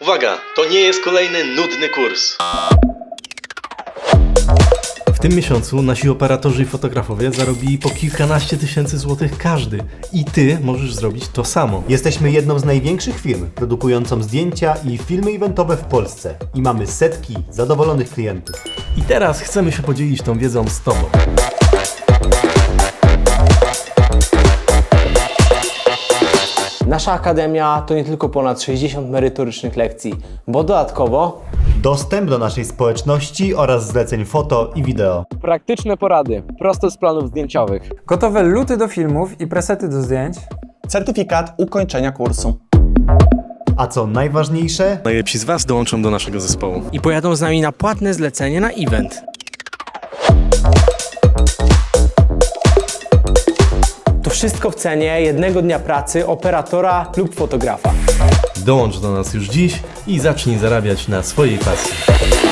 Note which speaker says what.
Speaker 1: Uwaga, to nie jest kolejny nudny kurs. W tym miesiącu nasi operatorzy i fotografowie zarobili po kilkanaście tysięcy złotych każdy. I ty możesz zrobić to samo.
Speaker 2: Jesteśmy jedną z największych firm produkującą zdjęcia i filmy eventowe w Polsce i mamy setki zadowolonych klientów.
Speaker 1: I teraz chcemy się podzielić tą wiedzą z tobą.
Speaker 3: Nasza akademia to nie tylko ponad 60 merytorycznych lekcji, bo dodatkowo
Speaker 2: Dostęp do naszej społeczności oraz zleceń foto i wideo.
Speaker 4: Praktyczne porady, prosto z planów zdjęciowych.
Speaker 5: Gotowe luty do filmów i presety do zdjęć.
Speaker 6: certyfikat ukończenia kursu.
Speaker 2: A co najważniejsze,
Speaker 1: Najlepsi z was dołączą do naszego zespołu.
Speaker 7: i pojadą z nami na płatne zlecenie na event.
Speaker 3: Wszystko w cenie jednego dnia pracy operatora lub fotografa.
Speaker 1: Dołącz do nas już dziś i zacznij zarabiać na swojej pasji.